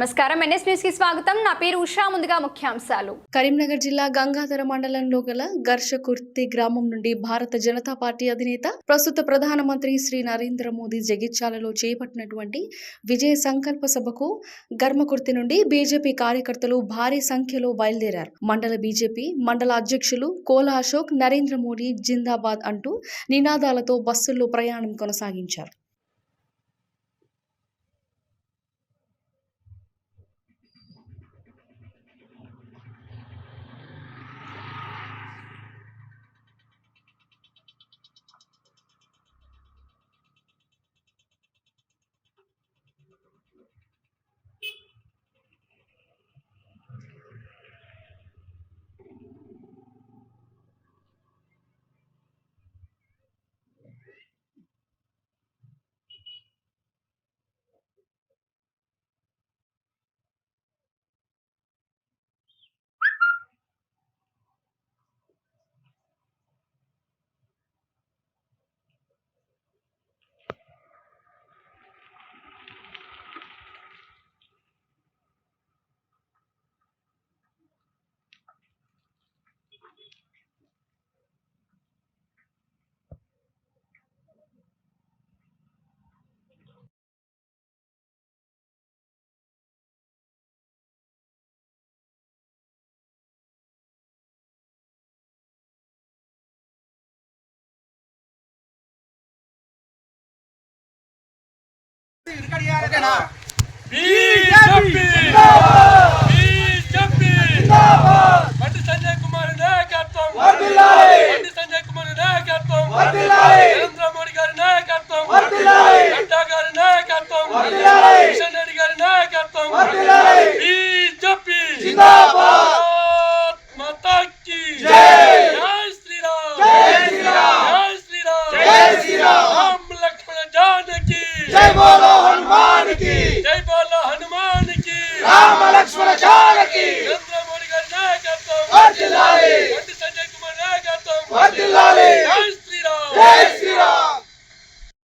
నమస్కారం. ఎన్ఎస్ న్యూస్కి స్వాగతం. నా పేరు ఉషా. ముందుగా ముఖ్యాంశాలు. కరీంనగర్ జిల్లా గంగాధర మండలంలో గల ఘర్షకుర్తి గ్రామం నుండి భారత జనతా పార్టీ అధినేత ప్రస్తుత ప్రధానమంత్రి శ్రీ నరేంద్ర మోదీ జగిత్యాలలో చేపట్టినటువంటి విజయ సంకల్ప సభకు గర్మకుర్తి నుండి బీజేపీ కార్యకర్తలు భారీ సంఖ్యలో బయలుదేరారు. మండల బీజేపీ మండల అధ్యక్షులు కోలా అశోక్ నరేంద్ర మోడీ జిందాబాద్ అంటూ నినాదాలతో బస్సుల్లో ప్రయాణం కొనసాగించారు. బీజేపీ బీజేపీ బండి జై బోలో హనుమాన్కి జై బోలో హనుమాన్కి రామ లక్ష్మణ చాలకి